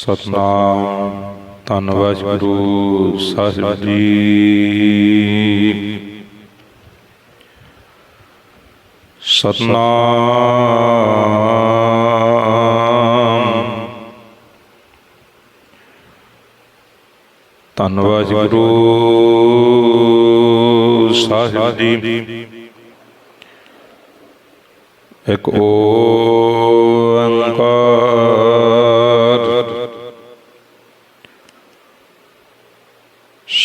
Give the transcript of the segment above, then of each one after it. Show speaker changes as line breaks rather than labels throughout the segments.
ਸਤਨਾਮ। ਧੰਨ ਵਾਹਿਗੁਰੂ ਸਾਹਿਬ ਜੀ। ਸਤਨਾਮ। ਧੰਨ ਵਾਹਿਗੁਰੂ ਸਾਹਿਬ ਜੀ। ਇੱਕ ਓ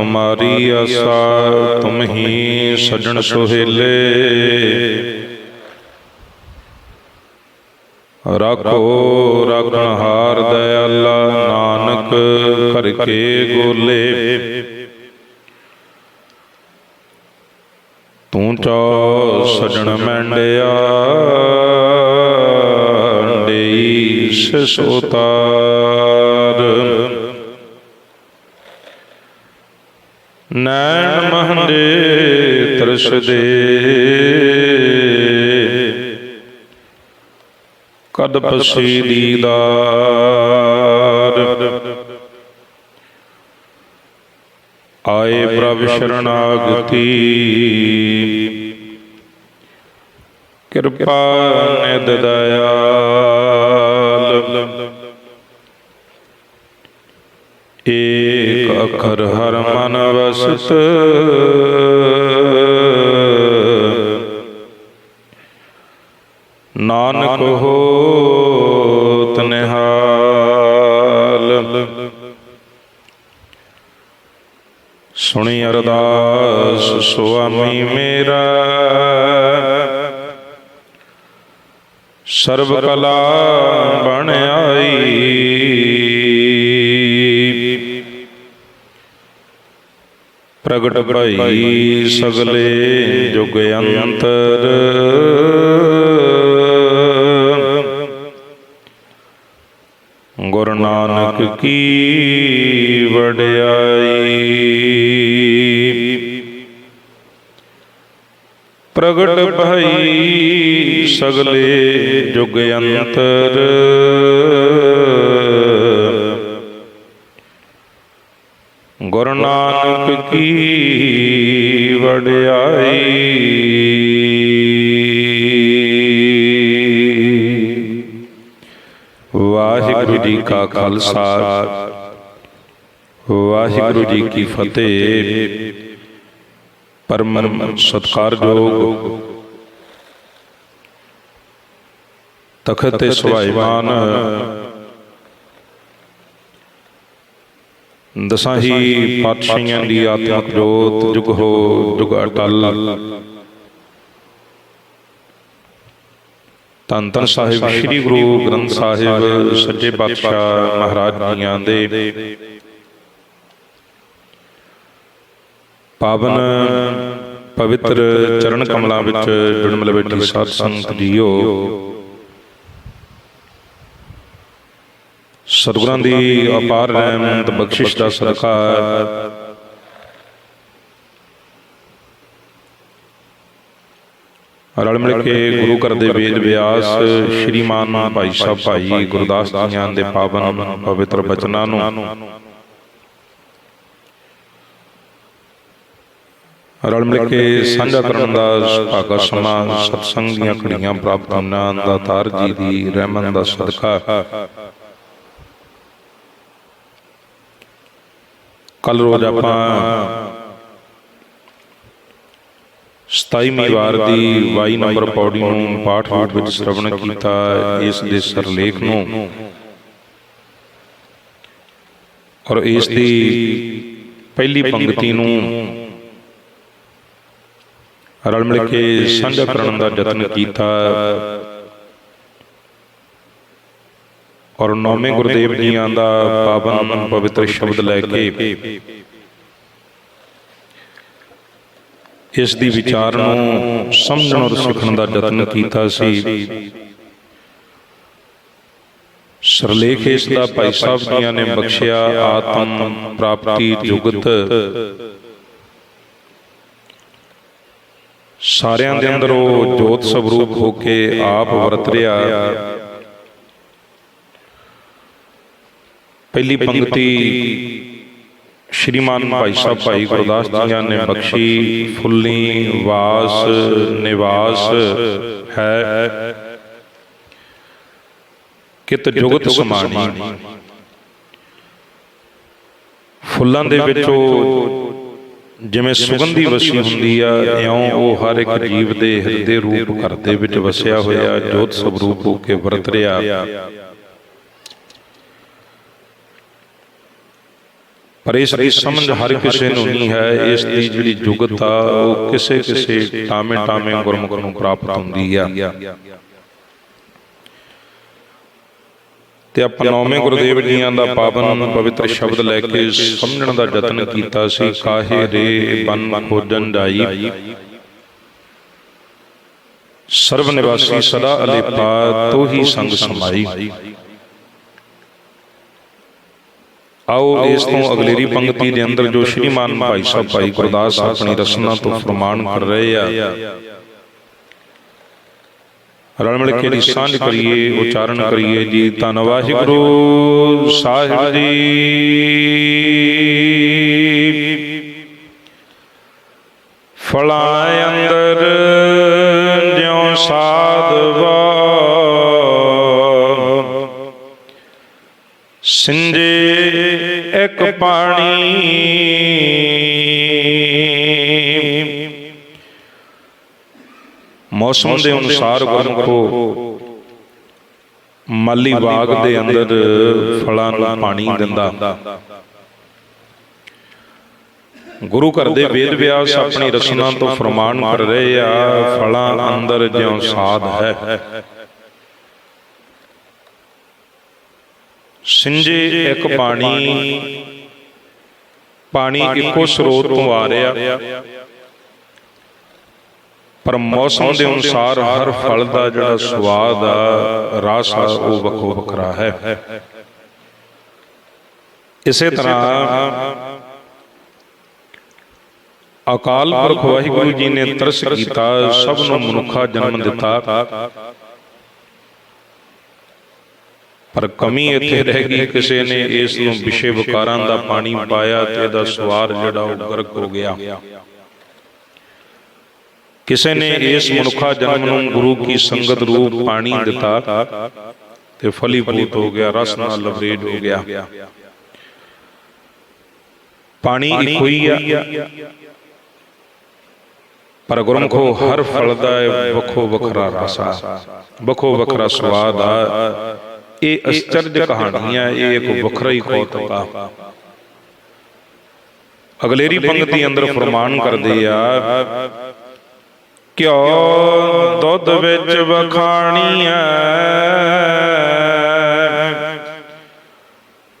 ਤੁਮਾਰੀ ਆਸਾ ਤੁਮ ਹੀ ਸਜਣ ਸੁਹੇਲੇ। ਰਾਖੋ ਰਖਣਹਾਰ ਦਇਆਲਾ ਨਾਨਕ ਕਰ ਕੇ ਗੋਲੇ। ਤੂੰ ਚੋ ਸਜਣ ਮੈਂਡਿਆ ਦੇਈ ਸੋਤਾਰ ਤਰਸਦੇ ਕਦ ਪਸੀ ਦੀਦਾਰ। ਆਏ ਪ੍ਰਭ ਸ਼ਰਣਾਗਤੀ ਕਿਰਪਾ ਨਿਦ ਦਇਆਲ। ਏਕ ਅਖਰ ਹਰ ਮਨ ਵਸਤ। ਨਾਨਕ ਹੋਤ ਨਿਹਾਲ। ਸੁਣੀ ਅਰਦਾਸ, ਸੁਆਮੀ ਮੇਰਾ। ਸਰਬ ਕਲਾ ਬਣ ਆਈ। ਪ੍ਰਗਟ ਭਈ ਸਗਲੇ ਜੁਗ ਅੰਤਰ। ਨਾਨਕ ਕੀ ਵਡਿਆਈ। ਪ੍ਰਗਟ ਭਈ ਸਗਲੇ ਜੁਗ ਅੰਤਰ। ਗੁਰੂ ਨਾਨਕ ਕੀ ਵਾਹਿਗੁਰੂ ਜੀ ਕਾ ਖਾਲਸਾ ਵਾਹਿਗੁਰੂ ਜੀ ਕੀ ਫਤਿਹ ਪਰਮ ਸਤਕਾਰਯੋਗ ਤਖਤ ਤੇ ਸੁਭਾਈਮਾਨ ਦਸਾਂ ਹੀ ਪਾਤਸ਼ਾਹੀਆਂ ਦੀ ਆਤਮਿਕ ਜੋਤ ਜੁਗ ਹੋ ਜੁਗ ਅਟਲ ਧੰਨ ਧੰਨ ਸਾਹਿਬ, ਸ੍ਰੀ ਗੁਰੂ ਗ੍ਰੰਥ ਸਾਹਿਬ, ਸੱਚੇ ਪਾਤਸ਼ਾਹ ਮਹਾਰਾਜ ਜੀਆਂ ਦੇ। ਪਾਵਨ ਪਵਿੱਤਰ ਚਰਨ ਕਮਲਾਂ ਵਿੱਚ ਜੁੜ ਮਿਲ ਬੈਠੀ ਸਾਧ ਸੰਗਤ ਜੀਓ। ਸਤਿਗੁਰਾਂ ਦੀ ਅਪਾਰ ਰਹਿਮਤ, ਬਖਸ਼ਿਸ਼ ਦਾ ਸਦਕਾ ਰਲ ਮਿਲ ਕੇ ਗੁਰੂ ਘਰ ਦੇ ਵੇਦ ਵਿਆਸ ਸ਼੍ਰੀਮਾਨ ਭਾਈ ਸਾਹਿਬ ਭਾਈ ਗੁਰਦਾਸ ਜੀਆਂ ਦੇ ਪਾਵਨ ਪਵਿੱਤਰ ਬਚਨਾਂ ਨੂੰ। ਰਲ ਮਿਲ ਕੇ ਸਾਂਝਾ ਕਰਨ ਦਾ ਸੁਭਾਗਾ ਸਮਾਂ ਸਤਸੰਗ ਦੀਆਂ ਘੜੀਆਂ ਪ੍ਰਾਪਤ ਹੋਣਾ ਦਾ ਤਾਰ ਜੀ ਦੀ ਰਹਿਮਤ ਦਾ ਸਦਕਾ। ਕੱਲ ਰੋਜ਼ ਆਪਾਂ 27ਵੀਂ ਵਾਰ ਦੀ 22 ਨੰਬਰ ਪੌੜੀ ਨੂੰ ਪਾਠ ਰੂਪ ਵਿੱਚ ਸ਼ਰਵਣ ਕੀਤਾ ਇਸ ਦੇ ਸਰਲੇਖ ਨੂੰ। ਔਰ ਇਸ ਦੀ ਪਹਿਲੀ ਪੰਕਤੀ ਨੂੰ ਰਲ ਮਿਲ ਕੇ ਸਾਂਝਾ ਕਰਨ ਦਾ ਯਤਨ ਕੀਤਾ। ਔਰ ਨੌਵੇਂ ਗੁਰਦੇਵ ਜੀਆਂ ਦਾ ਪਾਵਨ ਪਵਿੱਤਰ ਸ਼ਬਦ ਲੈ ਕੇ ਇਸ ਦੀ ਵਿਚਾਰ ਨੂੰ ਸਮਝਣ ਔਰ ਸਿੱਖਣ ਦਾ ਯਤਨ ਕੀਤਾ ਸੀ। ਸਰਲੇਖ ਇਸ ਦਾ ਭਾਈ ਸਾਹਿਬ ਜੀਆਂ ਨੇ ਬਖਸ਼ਿਆ, ਆਤਮ ਪ੍ਰਾਪਤੀ ਜੁਗਤ। ਸਾਰਿਆਂ ਦੇ ਅੰਦਰ ਉਹ ਜੋਤ ਸਵਰੂਪ ਹੋ ਕੇ ਆਪ ਵਰਤ ਰਿਹਾ। ਪਹਿਲੀ ਪੰਕਤੀ ਸ਼੍ਰੀਮਾਨ ਭਾਈ ਸਾਹਿਬ ਭਾਈ ਗੁਰਦਾਸ ਜੀਆਂ ਨੇ ਬਖਸ਼ੀ ਫੁੱਲੀ ਵਾਸ ਨਿਵਾਸ ਹੈ। ਕਿਤ ਜੁਗਤ ਸਮਾਣੀ। ਫੁੱਲਾਂ ਦੇ ਵਿੱਚ ਜਿਵੇਂ ਸੁਗੰਧੀ ਵਸੀ ਹੁੰਦੀ ਆ ਇਉਂ ਉਹ ਹਰ ਇੱਕ ਜੀਵ ਦੇ ਹਿਰਦੇ ਰੂਪ ਘਰ ਦੇ ਵਿੱਚ ਵਸਿਆ ਹੋਇਆ ਜੋਤ ਸਵਰੂਪ ਹੋ ਕੇ ਵਰਤ ਰਿਹਾ। ਪਰ ਇਸ ਦੀ ਸਮਝ ਹਰ ਕਿਸੇ ਨੂੰ ਨਹੀਂ ਹੈ ਇਸ ਦੀ ਜਿਹੜੀ ਜੁਗਤ ਆ ਉਹ ਕਿਸੇ ਕਿਸੇ ਟਾਵੇਂ ਟਾਵੇਂ ਗੁਰਮੁਖ ਨੂੰ ਪ੍ਰਾਪਤ ਹੁੰਦੀ ਆ। ਤੇ ਆਪਾਂ ਨੌਵੇਂ ਗੁਰਦੇਵ ਜੀਆਂ ਦਾ ਪਾਵਨ ਪਵਿੱਤਰ ਸ਼ਬਦ ਲੈ ਕੇ ਸਮਝਣ ਦਾ ਯਤਨ ਕੀਤਾ ਸੀ ਕਾਹੇ ਰੇ ਬਨ ਖੋਜਨ ਜਾਈ। ਸਰਬ ਨਿਵਾਸੀ ਸਦਾ ਅਲੇਪਾ ਤੋਹੀ ਸੰਗ ਸਮਾਈ। ਆਓ ਇਸ ਤੋਂ ਅਗਲੇਰੀ ਪੰਕਤੀ ਦੇ ਅੰਦਰ ਜੋ ਸ਼੍ਰੀਮਾਨ ਭਾਈ ਸਾਹਿਬ ਭਾਈ ਗੁਰਦਾਸ ਆਪਣੀ ਰਸਨਾ ਤੋਂ ਫਰਮਾਨ ਕਰ ਰਹੇ ਆ। ਰਲ ਮਿਲ ਕੇ ਦੀ ਸਾਂਝ ਕਰੀਏ ਉਚਾਰਨ ਕਰੀਏ ਜੀ ਧੰਨ ਵਾਹਿਗੁਰੂ ਸਾਹਿਬ ਜੀ। ਫਲਾਂ ਮੌਸਮ ਦੇ ਅਨੁਸਾਰ ਗੁਰਮਖੋ ਮਾਲੀ ਬਾਗ ਦੇ ਅੰਦਰ ਫਲਾਂ ਨੂੰ ਪਾਣੀ ਦਿੰਦਾ। ਗੁਰੂ ਘਰ ਦੇ ਵੇਦ ਵਿਆਸ ਆਪਣੀ ਰਸਨਾ ਤੋਂ ਫਰਮਾਨ ਕਰ ਰਹੇ ਆ ਫਲਾਂ ਅੰਦਰ ਜਿਉ ਸਾਧ ਹੈ। ਸਿੰਜੇ ਇੱਕ ਪਾਣੀ ਪਾਣੀ ਇੱਕੋ ਸਰੋਤ ਤੋਂ ਆ ਰਿਹਾ। ਪਰ ਮੌਸਮ ਦੇ ਅਨੁਸਾਰ ਹਰ ਫਲ ਦਾ ਜਿਹੜਾ ਸਵਾਦ ਆ, ਰਸ ਆ, ਉਹ ਵੱਖੋ ਵੱਖਰਾ ਹੈ। ਇਸੇ ਤਰ੍ਹਾਂ ਅਕਾਲ ਪੁਰਖ ਵਾਹਿਗੁਰੂ ਜੀ ਨੇ ਤਰਸ ਕੀਤਾ, ਸਭ ਨੂੰ ਮਨੁੱਖਾ ਜਨਮ ਦਿੱਤਾ। ਪਰ ਕਮੀ ਇੱਥੇ ਰਹਿ ਗਈ, ਕਿਸੇ ਨੇ ਇਸ ਨੂੰ ਵਿਸ਼ੇ ਵਿਕਾਰਾਂ ਦਾ ਪਾਣੀ ਪਾਇਆ ਤੇ ਇਹਦਾ ਸਵਾਰ ਜਿਹੜਾ ਉਹ ਗਰਕ ਹੋ ਗਿਆ। ਕਿਸੇ ਨੇ ਇਸ ਮਨੁੱਖਾ ਜਨਮ ਨੂੰ ਗੁਰੂ ਕੀ ਸੰਗਤ ਰੂਪ ਪਾਣੀ ਦਿੱਤਾ ਤੇ ਫਲੀਭੂਤ ਹੋ ਗਿਆ ਰਸ ਨਾਲ ਲਵਰੇਜ ਹੋ ਗਿਆ। ਪਾਣੀ ਇੱਕੋ ਹੀ ਆ। ਪਰ ਗੁਰਮਖੋ ਹਰ ਫਲ ਦਾ ਵੱਖੋ ਵੱਖਰਾ ਰਸ ਆ। ਵੱਖੋ ਵੱਖਰਾ ਸਵਾਦ ਆ। ਇਹ ਅਚਰਜ ਕਹਾਣੀਆਂ ਇਹ ਇੱਕ ਵੱਖਰਾ ਹੀ ਕੌਤਕ ਆ। ਅਗਲੇਰੀ ਪੰਕਤੀ ਅੰਦਰ ਫਰਮਾਨ ਕਰਦੇ ਆ। ਕਿਉ ਦੁੱਧ ਵਿੱਚ ਵਖਾਣੀਐ।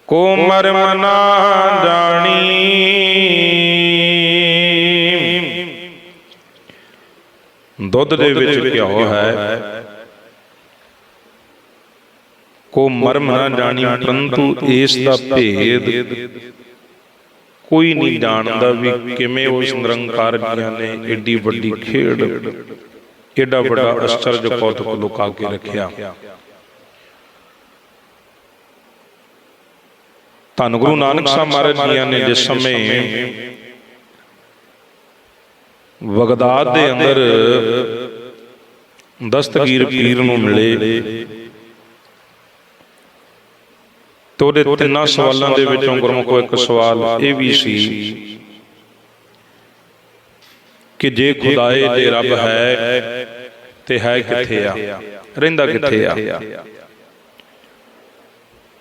ਕੋ ਮਰਮ ਨਾ ਜਾਣੀ। ਦੁੱਧ ਦੇ ਵਿੱਚ ਘਿਓ ਹੈ। ਕੋ ਮਰਮ ਨਾ ਜਾਣੀ ਪਰੰਤੂ ਇਸ ਦਾ ਭੇਦ ਕੋਈ ਨਹੀਂ ਜਾਣਦਾ ਵੀ ਕਿਵੇਂ ਉਸ ਨਿਰੰਕਾਰ ਜੀਆਂ ਨੇ ਏਡੀ ਵੱਡੀ ਖੇਡ ਏਡਾ ਵੱਡਾ ਅਚਰਜ ਕੌਤਕ ਲੁਕਾ ਕੇ ਰੱਖਿਆ। ਧੰਨ ਗੁਰੂ ਨਾਨਕ ਸਾਹਿਬ ਮਹਾਰਾਜ ਜੀਆਂ ਨੇ ਜਿਸ ਸਮੇਂ ਬਗਦਾਦ ਦੇ ਅੰਦਰ ਦਸਤਗੀਰ ਪੀਰ ਨੂੰ ਮਿਲੇ। ਤੇ ਉਹਦੇ ਤਿੰਨਾਂ ਸਵਾਲਾਂ ਦੇ ਵਿੱਚੋਂ ਗੁਰਮੁਖੋ ਇੱਕ ਸਵਾਲ ਇਹ ਵੀ ਸੀ ਕਿ ਜੇ ਖੁਦਾਏ ਤੇ ਰੱਬ ਹੈ ਤੇ ਹੈ ਕਿੱਥੇ ਆ? ਰਹਿੰਦਾ ਕਿੱਥੇ ਆ?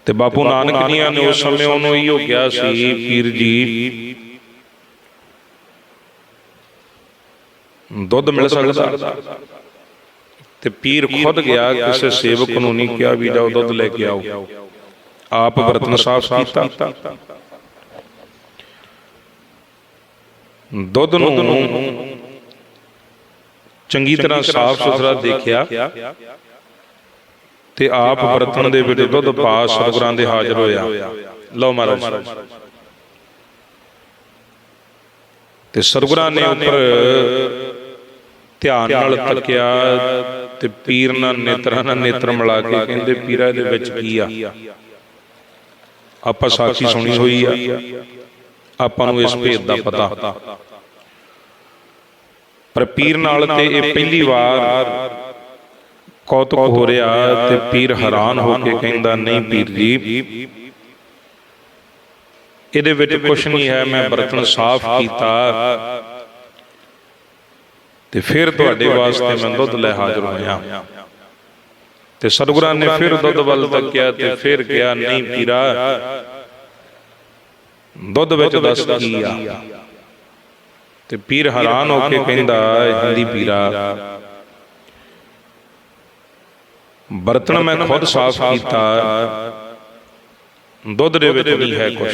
ਤੇ ਬਾਪੂ ਨਾਨਕ ਜੀਆਂ ਨੇ ਉਸ ਸਮੇਂ ਉਹਨੂੰ ਇਹੋ ਕਿਹਾ ਸੀ ਪੀਰ ਜੀ ਦੁੱਧ ਮਿਲ ਸਕਦਾ? ਤੇ ਪੀਰ ਖੁਦ ਗਿਆ ਕਿਸੇ ਸੇਵਕ ਨੂੰ ਨਹੀਂ ਕਿਹਾ ਵੀ ਜਾਓ ਦੁੱਧ ਲੈ ਕੇ ਆਓ। ਆਪ ਬਰਤਨ ਸਾਫ਼ ਕੀਤਾ। ਦੁੱਧ ਨੂੰ ਚੰਗੀ ਤਰ੍ਹਾਂ ਸਾਫ਼ ਸੁਥਰਾ ਦੇਖਿਆ ਤੇ ਆਪ ਬਰਤਨ ਦੇ ਵਿੱਚ ਦੁੱਧ ਪਾ ਸਤਿਗੁਰਾਂ ਦੇ ਹਾਜ਼ਰ ਹੋਇਆ। ਲਓ ਮਹਾਰਾਜ। ਤੇ ਸਤਿਗੁਰਾਂ ਨੇ ਉੱਪਰ ਧਿਆਨ ਨਾਲ ਤੱਕਿਆ ਤੇ ਪੀਰ ਨਾਲ ਨੇਤਰਾਂ ਨਾਲ ਨੇਤਰ ਮਿਲਾ ਕੇ ਕਹਿੰਦੇ ਪੀਰਾ ਦੇ ਵਿੱਚ ਕੀ ਆ? ਆਪਾਂ ਸਾਖੀ ਸੁਣੀ ਹੋਈ ਆ। ਆਪਾਂ ਨੂੰ ਇਸ ਭੇਦ ਦਾ ਪਤਾ। ਪਰ ਪੀਰ ਨਾਲ ਤੇ ਇਹ ਪਹਿਲੀ ਵਾਰ ਕੌਤਕ ਹੋ ਰਿਹਾ ਤੇ ਪੀਰ ਹੈਰਾਨ ਹੋ ਕੇ ਕਹਿੰਦਾ ਨਹੀਂ ਪੀਰ ਜੀ। ਇਹਦੇ ਵਿੱਚ ਕੁਝ ਨਹੀਂ ਹੈ ਮੈਂ ਬਰਤਨ ਸਾਫ਼ ਕੀਤਾ। ਤੇ ਫਿਰ ਤੁਹਾਡੇ ਵਾਸਤੇ ਮੈਂ ਦੁੱਧ ਲੈ ਹਾਜ਼ਰ ਹੋਇਆ। ਤੇ ਸਤਿਗੁਰਾਂ ਨੇ ਫਿਰ ਦੁੱਧ ਵੱਲ ਤੱਕਿਆ ਤੇ ਫਿਰ ਕਿਹਾ ਨਹੀਂ ਪੀਰਾ। ਦੁੱਧ ਵਿੱਚ ਦੱਸ ਕੀ ਆ? ਤੇ ਪੀਰ ਹੈਰਾਨ ਹੋ ਕੇ ਕਹਿੰਦਾ ਹਿੰਦੀ ਪੀਰਾ। ਬਰਤਨ ਮੈਂ ਖੁਦ ਸਾਫ਼ ਕੀਤਾ। ਦੁੱਧ ਦੇ ਵਿੱਚ ਨਹੀਂ ਹੈ ਕੁਝ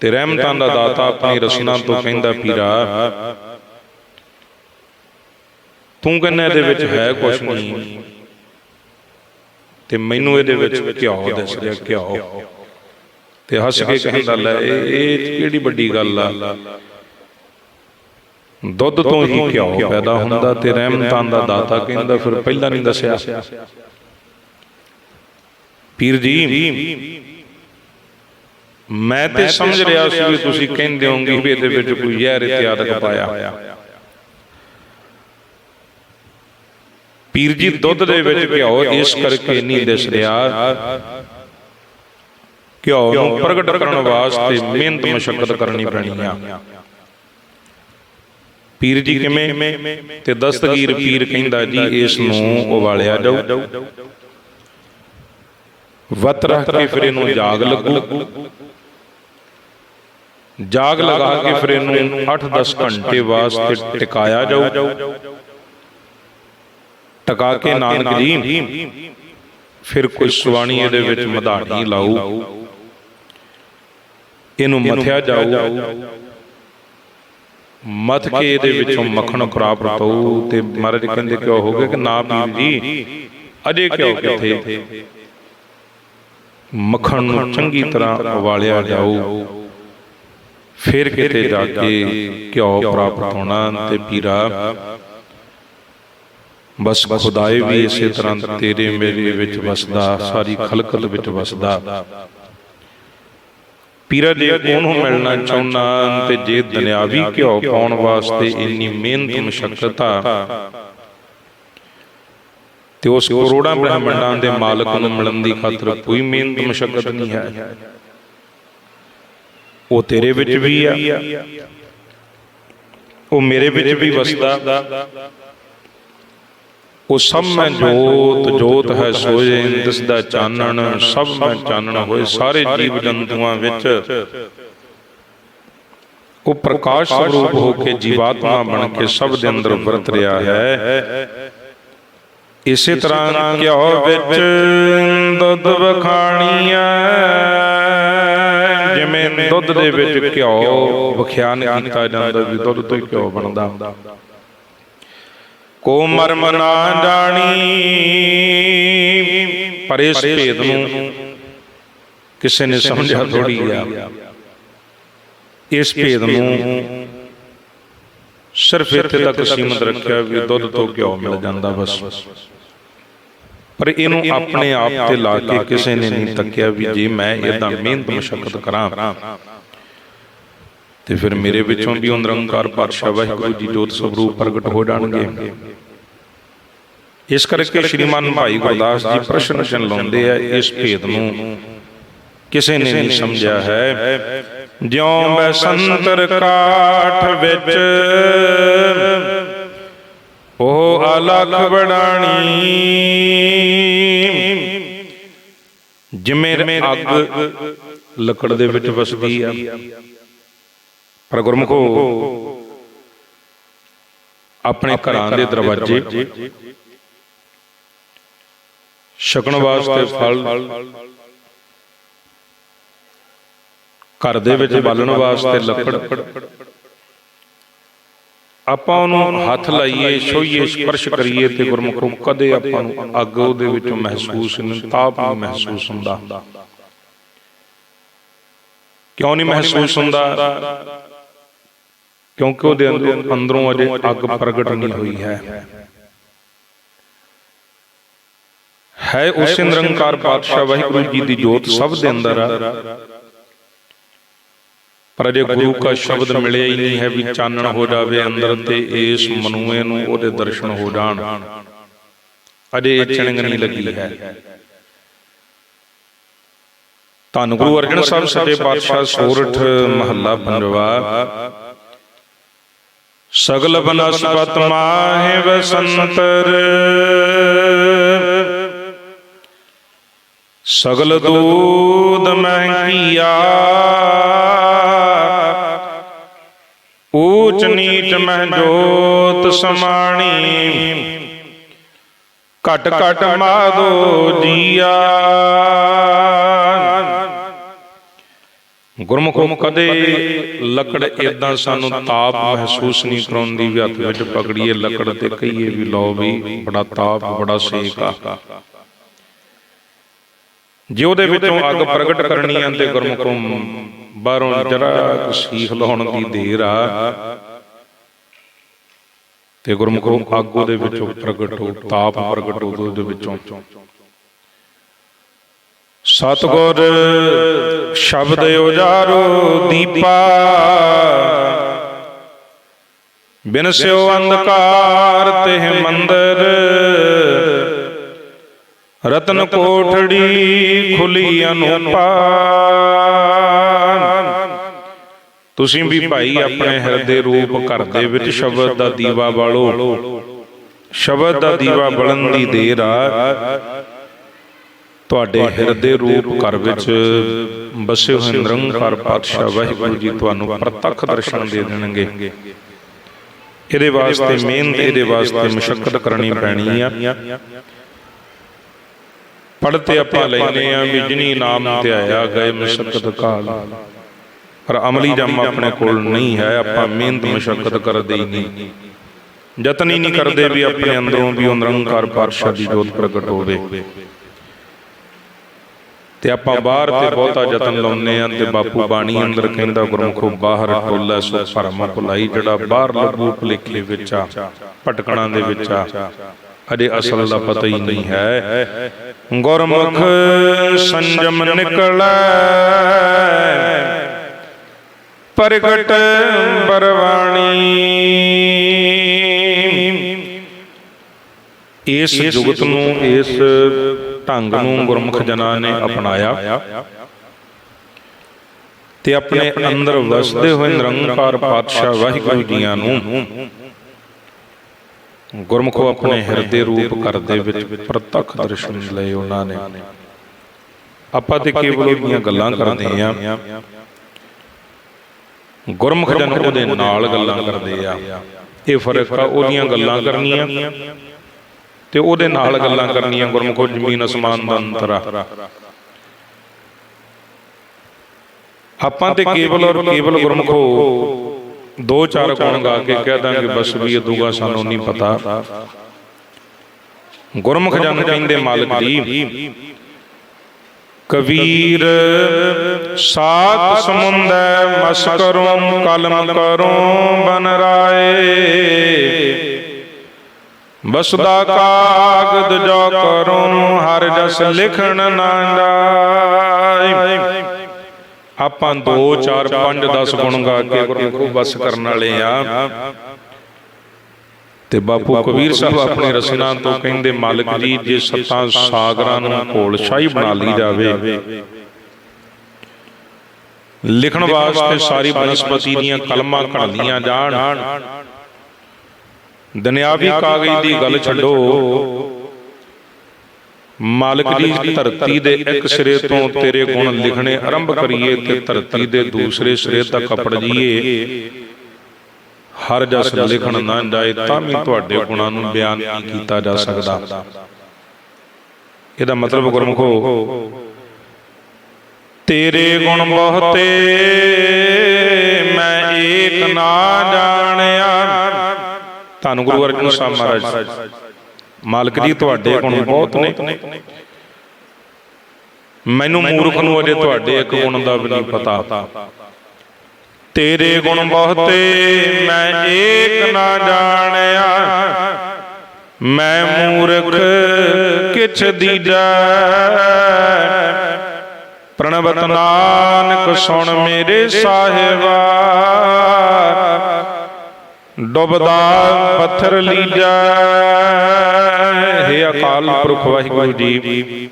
ਤੇ ਰਹਿਮਤਾਂ ਦਾ ਦਾਤਾ ਆਪਣੀ ਰਸਨਾ ਤੋਂ ਕਹਿੰਦਾ ਪੀਰਾ ਤੂੰ ਕਹਿੰਦਾ ਇਹਦੇ ਵਿੱਚ ਹੈ ਕੁਝ ਨਹੀਂ। ਤੇ ਮੈਨੂੰ ਇਹਦੇ ਵਿੱਚ ਘਿਓ ਦਿਸ ਰਿਹਾ ਘਿਓ। ਤੇ ਹੱਸ ਕੇ ਕਹਿੰਦਾ ਲੈ ਇਹ ਕਿਹੜੀ ਵੱਡੀ ਗੱਲ ਆ? ਦੁੱਧ ਤੋਂ ਹੀ ਘਿਓ ਪੈਦਾ ਹੁੰਦਾ ਤੇ ਰਹਿਮਤਾਂ ਦਾ ਦਾਤਾ ਕਹਿੰਦਾ ਫਿਰ ਪਹਿਲਾਂ ਨਹੀਂ ਦੱਸਿਆ। ਪੀਰ ਜੀ ਮੈਂ ਤੇ ਸਮਝ ਰਿਹਾ ਸੀ ਵੀ ਤੁਸੀਂ ਕਹਿੰਦੇ ਹੋਗੇ ਵੀ ਇਹਦੇ ਵਿੱਚ ਕੋਈ ਜ਼ਹਿਰ ਇਤਿਆਦਕ ਪਾਇਆ। ਪੀਰ ਜੀ ਦੁੱਧ ਦੇ ਵਿੱਚ ਘਿਓ ਇਸ ਕਰਕੇ ਨਹੀਂ ਦਿਸ ਰਿਹਾ ਘਿਓ ਨੂੰ ਪ੍ਰਗਟ ਕਰਨ ਵਾਸਤੇ ਮਿਹਨਤ ਮਸ਼ੱਕਤ ਕਰਨੀ ਪੈਣੀ ਆ। ਪੀਰ ਜੀ ਕਿਵੇਂ? ਤੇ ਦਸਤਗੀਰ ਪੀਰ ਕਹਿੰਦਾ ਜੀ ਇਸ ਨੂੰ ਉਬਾਲਿਆ ਜਾਊ। ਵਤ ਰੱਖ ਕੇ ਫਿਰ ਇਹਨੂੰ ਜਾਗ ਲੱਗੂ। ਜਾਗ ਲਗਾ ਕੇ ਫਿਰ ਇਹਨੂੰ 8-10 ਘੰਟੇ ਵਾਸਤੇ ਟਿਕਾਇਆ ਜਾਊ। ਟਿਕਾ ਕੇ ਨਾਨਕ ਜੀ ਫਿਰ ਕੋਈ ਸੁਆਣੀ ਇਹਦੇ ਵਿੱਚ ਮਧਾਣੀ ਲਾਊ। ਇਹਨੂੰ ਮਥਿਆ ਜਾਊ। ਮਥ ਕੇ ਇਹਦੇ ਵਿੱਚੋਂ ਮੱਖਣ ਪ੍ਰਾਪਤ ਹੋਊ ਤੇ ਮਹਾਰਾਜ ਕਹਿੰਦੇ ਕਿਉਂ ਹੋ ਗਿਆ ਕਿ ਨਾ ਪੀਰ ਜੀ। ਅਜੇ ਕਿਉਂ ਕਿੱਥੇ ਮੱਖਣ ਨੂੰ ਚੰਗੀ ਤਰ੍ਹਾਂ ਉਬਾਲਿਆ ਜਾਊ। ਫਿਰ ਕਿਤੇ ਜਾ ਕੇ ਘਿਓ ਪ੍ਰਾਪਤ ਹੋਣਾ ਤੇ ਪੀਰਾ ਬਸ ਖੁਦਾਏ ਵੀ ਇਸੇ ਤਰ੍ਹਾਂ ਤੇਰੇ ਮੇਰੇ ਵਿੱਚ ਵਸਦਾ ਸਾਰੀ ਖਲਕਤ ਵਿੱਚ ਵਸਦਾ। ਪੀਰਾ ਦੇ ਉਹਨੂੰ ਮਿਲਣਾ ਚਾਹੁੰਨਾ ਤੇ ਜੇ ਦੁਨਿਆਵੀ ਘਿਓ ਪਾਉਣ ਵਾਸਤੇ ਇੰਨੀ ਮਿਹਨਤ ਮੁਸ਼ਕਲ ਆ ਤੇ। ਉਸ ਕਰੋੜਾਂ ਬ੍ਰਹਮੰਡਾਂ ਦੇ ਮਾਲਕ ਨੂੰ ਮਿਲਣ ਦੀ ਖਾਤਰ ਕੋਈ ਮਿਹਨਤ ਮੁਸ਼ਕਲ ਨਹੀਂ ਹੈ। ਉਹ ਤੇਰੇ ਵਿੱਚ ਵੀ ਆ। ਉਹ ਮੇਰੇ ਵਿੱਚ ਵੀ ਵਸਦਾ। ਉਹ ਸਭ ਮੈਂ ਜੋਤ ਜੋਤ ਹੈ ਸੋਏ ਦਿਸਦਾ ਚਾਨਣ ਸਭ ਮੈਂ ਚਾਨਣ ਹੋਏ ਸਾਰੇ ਜੀਵ ਜੰਤੂਆਂ ਵਿੱਚ। ਉਹ ਪ੍ਰਕਾਸ਼ ਸਰੂਪ ਹੋ ਕੇ ਜੀਵਾਤਮਾ ਬਣ ਕੇ ਸਭ ਦੇ ਅੰਦਰ ਵਰਤ ਰਿਹਾ ਹੈ। ਇਸੇ ਤਰ੍ਹਾਂ ਘਿਓ ਵਿੱਚ ਦੁੱਧ ਵਖਾਣੀਆਂ। ਜਿਵੇਂ ਦੁੱਧ ਦੇ ਵਿੱਚ ਘਿਓ ਵਖਿਆਨ ਕੀਤਾ ਜਾਂਦਾ ਵੀ ਦੁੱਧ ਤੋਂ ਹੀ ਘਿਓ ਬਣਦਾ। ਕੋ ਮਰਮ ਨਾ ਜਾਣੀ। ਪਰ ਇਸ ਭੇਦ ਨੂੰ ਕਿਸੇ ਨੇ ਸਮਝਿਆ ਥੋੜੀ ਆ। ਇਸ ਭੇਦ ਨੂੰ ਸਿਰਫ ਇੱਥੇ ਤੱਕ ਸੀਮਤ ਰੱਖਿਆ ਵੀ ਦੁੱਧ ਤੋਂ ਘਿਓ ਮਿਲ ਜਾਂਦਾ ਬਸ। ਪਰ ਇਹਨੂੰ ਆਪਣੇ ਆਪ ਤੇ ਲਾ ਕੇ ਕਿਸੇ ਨੇ ਨਹੀਂ ਤੱਕਿਆ ਵੀ ਜੇ ਮੈਂ ਇਦਾਂ ਮਿਹਨਤ ਮਸ਼ਕਤ ਕਰਾਂ। ਤੇ ਫਿਰ ਮੇਰੇ ਵਿੱਚੋਂ ਵੀ ਉਹ ਨਿਰੰਕਾਰ ਪਾਤਸ਼ਾਹ ਵਾਹਿਗੁਰੂ ਜੀ ਜੋਤ ਸਰੂਪ ਪ੍ਰਗਟ ਹੋ ਜਾਣਗੇ। ਇਸ ਕਰਕੇ ਸ਼੍ਰੀਮਾਨ ਭਾਈ ਗੁਰਦਾਸ ਜੀ ਪ੍ਰਸ਼ਨ ਚਨ ਲਾਉਂਦੇ ਆ ਇਸ ਭੇਦ ਨੂੰ ਕਿਸੇ ਨੇ ਨਹੀਂ ਸਮਝਿਆ ਹੈ। ਜਿਉਂ ਮੈਂ ਸੰਤਰ ਕਾਠ ਵਿੱਚ ਉਹ ਅਲਖ ਬੜਾਣੀ ਜਿਵੇਂ ਅੱਗ ਲੱਕੜ ਦੇ ਵਿੱਚ ਵਸਦੀ ਆ। ਪਰ ਗੁਰਮੁਖੋ ਆਪਣੇ ਘਰਾਂ ਦੇ ਦਰਵਾਜ਼ੇ ਛਕਣ ਵਾਸਤੇ ਫਲ ਘਰ ਦੇ ਵਿੱਚ ਬਾਲਣ ਵਾਸਤੇ ਲੱਕੜ। ਆਪਾਂ ਉਹਨੂੰ ਹੱਥ ਲਾਈਏ ਛੋਈਏ ਸਪਰਸ਼ ਕਰੀਏ ਤੇ ਗੁਰਮੁਖੋਂ ਕਦੇ ਆਪਾਂ ਨੂੰ ਅੱਗ ਉਹਦੇ ਵਿੱਚੋਂ ਮਹਿਸੂਸ ਨਹੀਂ ਤਾਪ ਨਹੀਂ ਮਹਿਸੂਸ ਹੁੰਦਾ। ਕਿਉਂ ਨਹੀਂ ਮਹਿਸੂਸ ਹੁੰਦਾ? ਕਿਉਂਕਿ ਉਹਦੇ ਅੰਦਰੋਂ ਅਜੇ ਅੱਗ ਪ੍ਰਗਟ ਨਹੀਂ ਹੋਈ ਹੈ। ਹੈ। ਉਸੇ ਨਿਰੰਕਾਰ ਪਾਤਸ਼ਾਹ ਵਾਹਿਗੁਰੂ ਜੀ ਦੀ ਜੋਤ ਸਭ ਦੇ ਅੰਦਰ ਆ। ਪਰ ਅਜੇ ਗੁਰੂ ਦਾ ਸ਼ਬਦ ਮਿਲਿਆ ਹੀ ਨਹੀਂ ਹੈ ਵੀ ਚਾਨਣ ਹੋ ਜਾਵੇ ਅੰਦਰ ਤੇ ਇਸ ਮਨੂਏ ਨੂੰ ਉਹਦੇ ਦਰਸ਼ਨ ਹੋ ਜਾਣ। ਅਜੇ ਇਹ ਚਿਣਗ ਨਹੀਂ ਲੱਗੀ ਹੈ। ਧੰਨ ਗੁਰੂ ਅਰਜਨ ਸਾਹਿਬ ਸੱਚੇ ਪਾਤਸ਼ਾਹ ਸੋਰਠ ਮਹੱਲਾ ਪੰਜਵਾ ਸਗਲ ਬਨਸਪਤ ਮਾਹਿ ਵਸੰਤਰ। ਸਗਲ ਦੂਦ ਮਹਿਕੀਆ। ਊਚ ਨੀਚ ਮਹਿ ਜੋਤ ਸਮਾਣੀ। ਘਟ ਘਟ ਮਾਦੋ ਜੀਆ। ਗੁਰਮੁਖੋਂ ਕਦੇ ਲੱਕੜ ਇਦਾਂ ਸਾਨੂੰ ਤਾਪ ਮਹਿਸੂਸ ਨਹੀਂ ਕਰਾਉਂਦੀ ਵੀ ਹੱਥ ਵਿੱਚ ਪਕੜੀਏ ਲੱਕੜ ਤੇ ਕਹੀਏ ਵੀ ਲਓ ਵੀ ਬੜਾ ਤਾਪ ਬੜਾ ਸੇਕ ਆ। ਜੇ ਉਹਦੇ ਵਿੱਚੋਂ ਅੱਗ ਪ੍ਰਗਟ ਕਰਨੀ ਆ ਤੇ ਗੁਰਮੁਖੋਂ ਬਾਹਰੋਂ ਜਰਾ ਸੀਖ ਲਾਉਣ ਦੀ ਦੇਰ ਆ ਤੇ ਗੁਰਮੁਖੋਂ ਅੱਗ ਉਹਦੇ ਵਿੱਚੋਂ ਪ੍ਰਗਟ ਹੋ ਤਾਪ ਪ੍ਰਗਟ ਹੋ ਉਹਦੇ ਵਿੱਚੋਂ। ਸਤਗੁਰ ਸ਼ਬਦ ਉਜਾਰੋ ਦੀਪਾ। ਬਿਨ ਅੰਧਕਾਰ ਤਿਹ ਮੰਦਰ। ਰਤਨ ਕੋਠੜੀ ਖੁਲੀ ਅਨੂਪਾ। ਤੁਸੀਂ ਵੀ ਭਾਈ ਆਪਣੇ ਹਿਰਦੇ ਰੂਪ ਘਰ ਦੇ ਵਿੱਚ ਸ਼ਬਦ ਦਾ ਦੀਵਾ ਬਾਲੋ। ਸ਼ਬਦ ਦਾ ਦੀਵਾ ਬਲਣ ਦੀ ਦੇਰ ਆ। ਤੁਹਾਡੇ ਹਿਰਦੇ ਰੂਪ ਘਰ ਵਿੱਚ ਬਸੇ ਹੋਏ ਨਿਰੰਕਾਰ ਪਾਤਸ਼ਾਹ ਵਾਹਿਗੁਰੂ ਜੀ ਤੁਹਾਨੂੰ ਪ੍ਰਤੱਖ ਦਰਸ਼ਨ ਦੇ ਦੇਣਗੇ। ਇਹਦੇ ਵਾਸਤੇ ਮਿਹਨਤ ਇਹਦੇ ਵਾਸਤੇ ਮੁਸ਼ਕਲ ਕਰਨੀ ਪੈਣੀ ਆ। ਪੜਤੇ ਆਪਾਂ ਲੈਨੇ ਆ ਵੀ ਜਿਨੀ ਨਾਮ ਤੇ ਆਇਆ ਗਏ ਮੁਸ਼ਕਲ ਕਾਲ। ਪਰ ਅਮਲੀ ਜਮ ਆਪਣੇ ਕੋਲ ਨਹੀਂ ਹੈ ਆਪਾਂ ਮਿਹਨਤ ਮੁਸ਼ਕਲ ਕਰਦੇ ਹੀ ਨਹੀਂ ਯਤਨ ਹੀ ਨਹੀਂ ਕਰਦੇ ਵੀ ਆਪਣੇ ਅੰਦਰੋਂ ਵੀ ਉਹ ਨਿਰੰਕਾਰ ਪਾਤਸ਼ਾਹ ਦੀ ਜੋਤ ਪ੍ਰਗਟ ਹੋਵੇ। ਤੇ ਆਪਾਂ ਬਾਹਰ ਤੇ ਬਹੁਤਾ ਯਤਨ ਲਾਉਨੇ ਆ ਤੇ ਬਾਪੂ ਬਾਣੀ ਅੰਦਰ ਕਹਿੰਦਾ ਗੁਰਮੁਖੋ ਬਾਹਰ ਟੋਲਾ ਸੋ ਭਰਮ ਭੁਲਾਈ ਜਿਹੜਾ ਬਾਹਰ ਲੱਗੂ ਭਲੇਖੇ ਵਿੱਚ ਆ ਭਟਕਣਾ ਦੇ ਵਿੱਚ ਆ। ਅਜੇ ਅਸਲ ਦਾ ਪਤਾ ਹੀ ਨਹੀਂ ਹੈ। ਗੁਰਮੁਖ ਸੰਜਮ ਨਿਕਲੈ। ਪ੍ਰਗਟ ਬਰਵਾਣੀ ਇਸ ਜੁਗਤ ਨੂੰ ਇਸ ਢੰਗ ਨੂੰ ਗੁਰਮੁਖ ਜਨਾਂ ਨੇ ਅਪਣਾਇਆ। ਤੇ ਆਪਣੇ ਅੰਦਰ ਵਸਦੇ ਹੋਏ ਨਿਰੰਕਾਰ ਪਾਤਸ਼ਾਹ ਵਾਹਿਗੁਰੂ ਜੀਆਂ ਨੂੰ ਗੁਰਮੁਖੋ ਆਪਣੇ ਹਿਰਦੇ ਰੂਪ ਘਰ ਦੇ ਵਿੱਚ ਪ੍ਰਤੱਖ ਦਰਸ਼ਨ ਲਏ ਉਹਨਾਂ ਨੇ। ਆਪਾਂ ਤੇ ਕੇਵਲ ਉਹਦੀਆਂ ਗੱਲਾਂ ਕਰਦੇ ਆ ਗੁਰਮੁਖ ਜਨ ਉਹਦੇ ਨਾਲ ਗੱਲਾਂ ਕਰਦੇ ਆ। ਇਹ ਫ਼ਰਕ ਆ ਉਹਦੀਆਂ ਗੱਲਾਂ ਕਰਨੀਆਂ। ਤੇ ਉਹਦੇ ਨਾਲ ਗੱਲਾਂ ਕਰਨੀਆਂ ਗੁਰਮੁਖੋ ਜ਼ਮੀਨ ਅਸਮਾਨ ਦਾ ਅੰਤਰ। ਆ ਆਪਾਂ ਤੇ ਕੇਵਲ ਔਰ ਕੇਵਲ ਗੁਰਮੁਖੋ ਦੋ ਚਾਰ ਗੁਣ ਗਾ ਕੇ ਕਹਿ ਦਾਂਗੇ ਬਸ ਵੀ ਇਹ ਦੂਗਾ ਸਾਨੂੰ ਨਹੀਂ ਪਤਾ। ਗੁਰਮੁਖ ਜਨ ਕਹਿੰਦੇ ਮਾਲਕ ਜੀ ਕਬੀਰ ਸਾਤ ਸਮੁੰਦੈ ਮਸ ਕਰੂੰ ਕਲਮ ਕਰੂੰ ਬਨ ਰਾਏ। ਬਸਦਾ ਕਾਗਦ ਜੋ ਕਰੂੰ, ਹਰ ਜਸ ਲਿਖਣ ਨਾ ਜਾਏ। ਆਪਾਂ 2 4 5 10 ਗੁਣ ਗਾ ਕੇ ਗੁਰਮੁਖੋ ਬਸ ਕਰਨ ਵਾਲੇ ਆ। ਤੇ ਬਾਪੂ ਕਬੀਰ ਸਾਹਿਬ ਆਪਣੀ ਰਸਨਾ ਤੋਂ ਕਹਿੰਦੇ, ਮਾਲਕ ਜੀ, ਜੇ ਸੱਤਾਂ ਸਾਗਰਾਂ ਨੂੰ ਘੋਲ ਸ਼ਾਹੀ ਬਣਾ ਲਈ ਜਾਵੇ, ਲਿਖਣ ਵਾਸਤੇ ਸਾਰੀ ਬਨਸਪਤੀ ਦੀਆਂ ਕਲਮਾਂ ਘੜਦੀਆਂ ਜਾਣ। ਦੁਨਿਆਵੀ ਕਾਗਜ਼ ਦੀ ਗੱਲ ਛੱਡੋ। ਮਾਲਕ ਜੀ ਧਰਤੀ ਦੇ ਇੱਕ ਸਿਰੇ ਤੋਂ ਤੇਰੇ ਗੁਣ ਲਿਖਣੇ ਆਰੰਭ ਕਰੀਏ ਤੇ ਧਰਤੀ ਦੇ ਦੂਸਰੇ ਸਿਰੇ ਤੱਕ ਅਪੜ ਜੀਏ ਹਰ ਜਸ ਲਿਖਣ ਨਾ ਜਾਏ ਤਾਂ ਵੀ ਤੁਹਾਡੇ ਗੁਣਾਂ ਨੂੰ ਬਿਆਨ ਨਹੀਂ ਕੀਤਾ ਜਾ ਸਕਦਾ। ਇਹਦਾ ਮਤਲਬ ਗੁਰਮੁਖੋ ਤੇਰੇ ਗੁਣ ਬਹੁਤੇ ਮੈਂ ਏਕ ਨਾ ਧੰਨ ਗੁਰੂ ਅਰਜਨ ਸਾਹਿਬ ਮਹਾਰਾਜ। ਮਾਲਕ ਜੀ ਤੁਹਾਡੇ ਗੁਣ ਬਹੁਤ ਨੇ। ਮੈਨੂੰ ਮੂਰਖ ਨੂੰ ਅਜੇ ਤੁਹਾਡੇ ਇੱਕ ਗੁਣ ਦਾ ਵੀ ਨਹੀਂ ਪਤਾ। ਤੇਰੇ ਗੁਣ ਬਹੁਤੇ ਮੈਂ ਏਕ ਨਾ ਜਾਣਿਆ। ਮੈਂ ਮੂਰਖ ਕਿਛ ਦੀਜੈ। ਪ੍ਰਣਵਤ ਨਾਨਕ ਸੁਣ ਮੇਰੇ ਸਾਹਿਬਾ। ਡੁੱਬਦਾ ਪੱਥਰ ਲੀਜੈ। ਹੇ ਅਕਾਲ ਪੁਰਖ ਵਾਹਿਗੁਰੂ ਜੀ।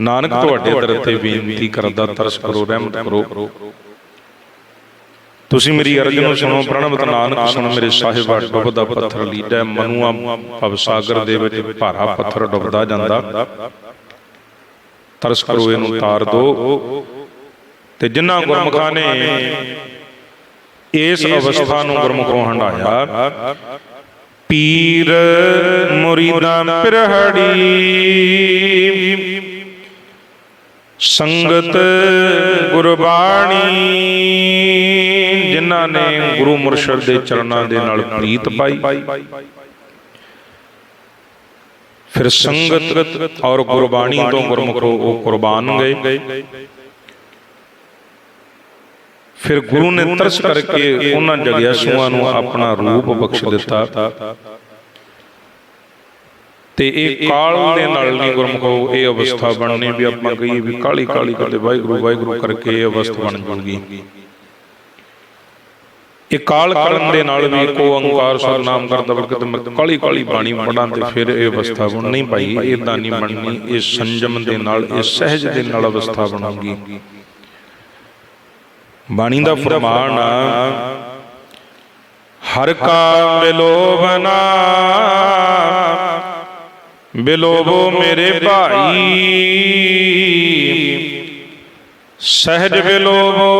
ਨਾਨਕ ਤੁਹਾਡੇ ਦਰ ਤੇ ਬੇਨਤੀ ਕਰਦਾ, ਤਰਸ ਕਰੋ, ਰਹਿਮਤ ਕਰੋ। ਤੁਸੀਂ ਮੇਰੀ ਅਰਜ਼ ਨੂੰ ਸੁਣੋ, ਪ੍ਰਣਵਤ ਨਾਨਕ ਸੁਣ, ਮੇਰੇ ਸਾਹਿਬਾ ਡੁੱਬਦਾ ਪੱਥਰ ਲੀਜੈ। ਮਨੂਆ ਭਵ ਸਾਗਰ ਦੇ ਵਿੱਚ ਭਾਰਾ ਪੱਥਰ ਡੁੱਬਦਾ ਜਾਂਦਾ। ਤਰਸ ਕਰੋ, ਇਹਨੂੰ ਤਾਰ ਦੋ। ਤੇ ਜਿਨ੍ਹਾਂ ਗੁਰਮੁਖਾਂ ਨੇ ਇਸ ਅਵਸਥਾ ਨੂੰ ਗੁਰਮੁਖੋਂ ਹੰਡਾਇਆ ਪੀਰ ਮੁਰੀਦਾਂ ਪਿਰਹੜੀ। ਸੰਗਤ ਗੁਰਬਾਣੀ। ਜਿਨ੍ਹਾਂ ਨੇ ਗੁਰੂ ਮੁਰਸ਼ਦ ਦੇ ਚਰਨਾਂ ਦੇ ਨਾਲ ਪ੍ਰੀਤ ਪਾਈ। ਫਿਰ ਸੰਗਤ ਔਰ ਗੁਰਬਾਣੀ ਤੋਂ ਗੁਰਮੁਖੋ ਉਹ ਕੁਰਬਾਨ ਗਏ। ਫਿਰ ਗੁਰੂ ਨੇ ਤਰਸ ਕਰਕੇ ਉਹਨਾਂ ਜਗਿਆਸੂਆਂ ਨੂੰ ਆਪਣਾ ਰੂਪ ਬਖਸ਼ ਦਿੱਤਾ। ਤੇ ਇਹ ਕਾਲ ਦੇ ਨਾਲ ਨਹੀਂ ਗੁਰਮੁਖੋ ਇਹ ਅਵਸਥਾ ਬਣਨੀ ਵੀ ਆਪਾਂ ਕਹੀਏ ਵੀ ਕਾਲੀ ਕਾਲੀ ਕਦੇ ਵਾਹਿਗੁਰੂ ਵਾਹਿਗੁਰੂ ਕਰਕੇ ਇਹ ਅਵਸਥਾ ਬਣ ਜੂਗੀ। ਇਹ ਕਾਲ ਕਰਨ ਦੇ ਨਾਲ ਵੀ ਕੋ ਓੰਕਾਰ ਸਤਨਾਮ ਕਰਦਾ ਵਕਤ ਮੈਂ ਕਾਲੀ ਕਾਲੀ ਬਾਣੀ ਪੜਾਂ ਤੇ ਫਿਰ ਇਹ ਅਵਸਥਾ ਬਣ ਨਹੀਂ ਪਾਈ ਇਦਾਂ ਨਹੀਂ ਬਣਨੀ। ਇਹ ਸੰਜਮ ਦੇ ਨਾਲ ਇਹ ਸਹਿਜ ਦੇ ਨਾਲ ਅਵਸਥਾ ਬਣੂਗੀ। ਬਾਣੀ ਦਾ ਫਰਮਾਨ ਹਰ ਕਾ ਬਿਲੋਵਨਾ ਬਿਲੋਵੋ ਮੇਰੇ ਭਾਈ ਸਹਿਜ ਬਿਲੋਵੋ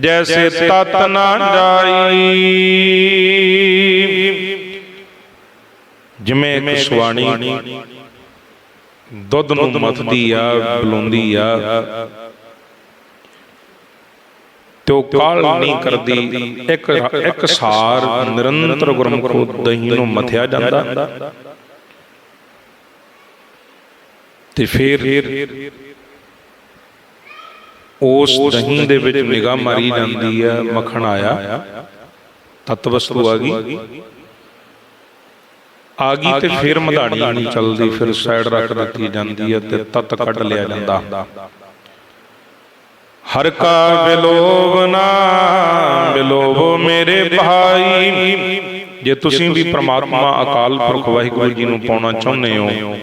ਜੈਸੇ ਤਤ ਨਾ ਜਾਈ। ਜਿਵੇਂ ਇੱਕ ਸੁਆਣੀ ਦੁੱਧ ਨੂੰ ਮਥਦੀ ਆ ਬਲੁੰਦੀ ਆ। ਤੇ ਉਹ ਕਾਲ ਨਹੀਂ ਕਰਦੀ। ਇੱਕ ਇੱਕ ਸਾਰ ਨਿਰੰਤਰ ਗੁਰਮੁਖੋ ਦਹੀਂ ਨੂੰ ਮਥਿਆ ਜਾਂਦਾ। ਤੇ ਫਿਰ ਉਸ ਦਹੀਂ ਦੇ ਵਿੱਚ ਨਿਗਾਹ ਮਾਰੀ ਜਾਂਦੀ ਆ ਮੱਖਣ ਆਇਆ। ਤਤ ਵਸਤੂ ਆ ਗਈ। ਆ ਗਈ ਤੇ ਫਿਰ ਮਧਾਣੀ ਨਹੀਂ ਚੱਲਦੀ ਫਿਰ ਸਾਈਡ ਰੱਖ ਦਿੱਤੀ ਜਾਂਦੀ ਹੈ ਤੇ ਤਤ ਕੱਢ ਲਿਆ ਜਾਂਦਾ। ਹਰ ਕਾ ਬਿਲੋਵਨਾ ਬਿਲੋਵੋ ਮੇਰੇ ਭਾਈ। ਜੇ ਤੁਸੀਂ ਵੀ ਪ੍ਰਮਾਤਮਾ ਅਕਾਲ ਪੁਰਖ ਵਾਹਿਗੁਰੂ ਜੀ ਨੂੰ ਪਾਉਣਾ ਚਾਹੁੰਦੇ ਹੋ,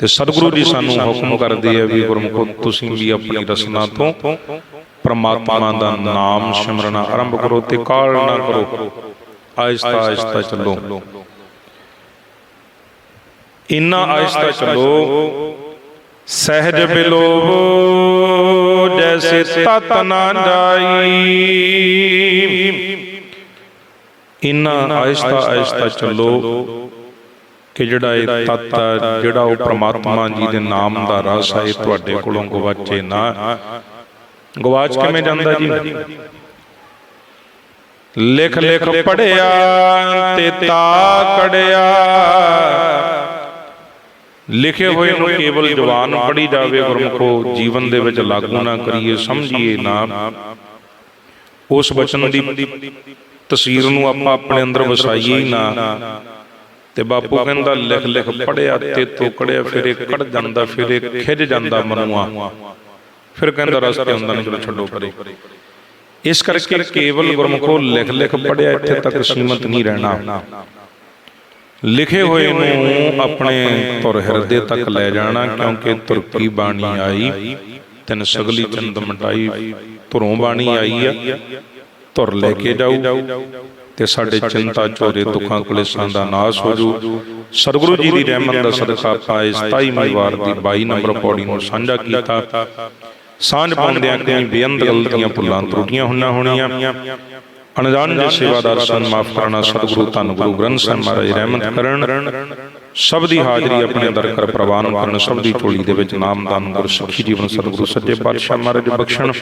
ਤੇ ਸਤਿਗੁਰੂ ਜੀ ਸਾਨੂੰ ਹੁਕਮ ਕਰਦੇ ਆ ਵੀ ਗੁਰਮੁਖੋ, ਤੁਸੀਂ ਵੀ ਆਪਣੀ ਰਸਨਾ ਤੋਂ ਪ੍ਰਮਾਤਮਾ ਦਾ ਨਾਮ ਸਿਮਰਨਾ ਆਰੰਭ ਕਰੋ ਤੇ ਕਾਲ ਨਾ ਕਰੋ। ਆਇਸਤਾ ਆਹਿਸਤਾ ਚੱਲੋ। ਇਨਾ ਆਹਿਸਤਾ ਚੱਲੋ, ਸਹਿਜ ਬਿਲੋਵੋ ਜੈਸੇ ਤਤ ਨਾ ਜਾਈ ਇਨਾ ਆਹਿਸਤਾ ਆਹਿਸਤਾ ਚੱਲੋ ਕਿ ਜਿਹੜਾ ਇਹ ਤਤ ਜਿਹੜਾ ਉਹ ਪ੍ਰਮਾਤਮਾ ਜੀ ਦੇ ਨਾਮ ਦਾ ਰਸ ਹੈ ਇਹ ਤੁਹਾਡੇ ਕੋਲੋਂ ਗਵਾਚੇ ਨਾ। ਗਵਾਚ ਕਿਵੇਂ ਜਾਂਦਾ ਜੀ? ਲਿਖ ਲਿਖ ਪੜਿਆ ਤੇ ਤਾ ਕੜਿਆ। ਲਿਖੇ ਹੋਏ ਨੂੰ ਕੇਵਲ ਜ਼ੁਬਾਨ ਪੜੀ ਜਾਵੇ, ਗੁਰਮੁਖੋ, ਜੀਵਨ ਦੇ ਵਿੱਚ ਲਾਗੂ ਨਾ ਕਰੀਏ, ਸਮਝੀਏ ਨਾ। ਉਸ ਬਚਨ ਦੀ ਤਸਵੀਰ ਨੂੰ ਆਪਾਂ ਆਪਣੇ ਅੰਦਰ ਵਸਾਈਏ ਨਾ। ਤੇ ਬਾਪੂ ਕਹਿੰਦਾ, ਲਿਖ ਲਿਖ ਪੜਿਆ ਤੇ ਤੋਕੜਿਆ ਫਿਰ ਇਹ ਕੜ ਜਾਂਦਾ, ਫਿਰ ਇਹ ਖਿੱਚ ਜਾਂਦਾ ਮਨੂਆ ਫਿਰ ਕਹਿੰਦਾ, ਰਸਤੇ ਹੁੰਦਾ ਨਹੀਂ ਚਲੋ ਛੱਡੋ ਪਰੇ। ਇਸ ਕਰਕੇ ਕੇਵਲ ਗੁਰਮੁਖੋ ਲਿਖ ਲਿਖ ਪੜਿਆ ਇੱਥੇ ਤੱਕ ਸੀਮਤ ਨਹੀਂ ਰਹਿਣਾ। ਲਿਖੇ ਹੋਏ ਨੂੰ ਆਪਣੇ ਧੁਰ ਹਿਰਦੇ ਤੱਕ ਲੈ ਜਾਣਾ ਕਿਉਂਕਿ ਧੁਰ ਕੀ ਬਾਣੀ ਆਈ ਤਿੰਨ ਸਗਲੀ ਚੰਦ ਮਟਾਈ ਧੁਰੋਂ ਬਾਣੀ ਆਈ ਆ ਧੁਰ ਲੈ ਕੇ ਜਾਊ ਤੇ ਸਾਡੇ ਚਿੰਤਾ ਚੋਰੇ ਦੁੱਖਾਂ ਕਲੇਸ਼ਾਂ ਦਾ ਨਾਸ਼ ਹੋ ਜੂ ਸਤਿਗੁਰੂ ਜੀ ਦੀ ਰਹਿਮਤ ਦਾ ਸਦਕਾ ਇਸ 27ਵੀਂ ਵਾਰ ਦੀ 22 ਨੰਬਰ ਪੌੜੀ ਨੂੰ ਸਾਂਝਾ ਕੀਤਾ। ਸਾਂਝ ਪਾਉਂਦਿਆਂ ਕਈ ਬੇਅੰਤ ਗਲਤੀਆਂ ਭੁੱਲਾਂ ਤਰੁੱਟੀਆਂ ਹੁੰਨਾ ਹੋਣੀਆਂ ਅਣਜਾਣ ਜੇ ਸੇਵਾਦਾਰ ਸਨ, ਮਾਫ ਕਰਨਾ ਸਤਿਗੁਰੂ ਧੰਨ ਗੁਰੂ ਗ੍ਰੰਥ ਸਾਹਿਬ ਮਹਾਰਾਜ, ਰਹਿਮਤ ਕਰਨ। ਸਭ ਦੀ ਹਾਜ਼ਰੀ ਆਪਣੇ ਦਰ ਕਰ ਪ੍ਰਵਾਨ ਕਰਨ, ਸਭ ਦੀ ਝੋਲੀ ਦੇ ਵਿੱਚ ਨਾਮਦਾਨ ਗੁਰ, ਸੁਖੀ ਜੀਵਨ, ਸਤਿਗੁਰੂ, ਸੱਚੇ ਪਾਤਸ਼ਾਹ ਮਹਾਰਾਜ ਬਖਸ਼ਣ।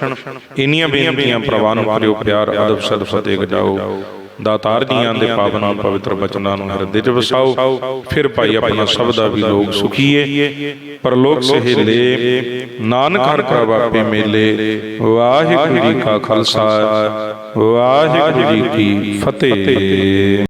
ਇੰਨੀਆਂ ਬੇਨਤੀਆਂ ਪ੍ਰਵਾਨ ਕਰਿਓ, ਪਿਆਰ, ਅਦਬ ਸਦ ਫਤਿਹ ਗਜਾਓ। ਦਾਤਾਰ ਜੀਆਂ ਦੇ ਪਾਵਨ, ਪਵਿੱਤਰ ਬਚਨਾਂ ਨੂੰ ਹਿਰਦੇ 'ਚ ਵਸਾਓ। ਫਿਰ ਭਾਈ ਆਪਣਾ ਸਭ ਦਾ ਵੀ ਲੋਕ ਸੁਖੀਏ ਪਰਲੋਕ ਸਹਿਲੇ, ਨਾਨਕ ਹਰ ਕਾ ਵਾਪੇ ਮੇਲੇ। ਵਾਹਿਗੁਰੂ ਜੀ ਕਾ ਖਾਲਸਾ। ਵਾਹਿਗੁਰੂ ਜੀ ਕੀ ਫਤਿਹ।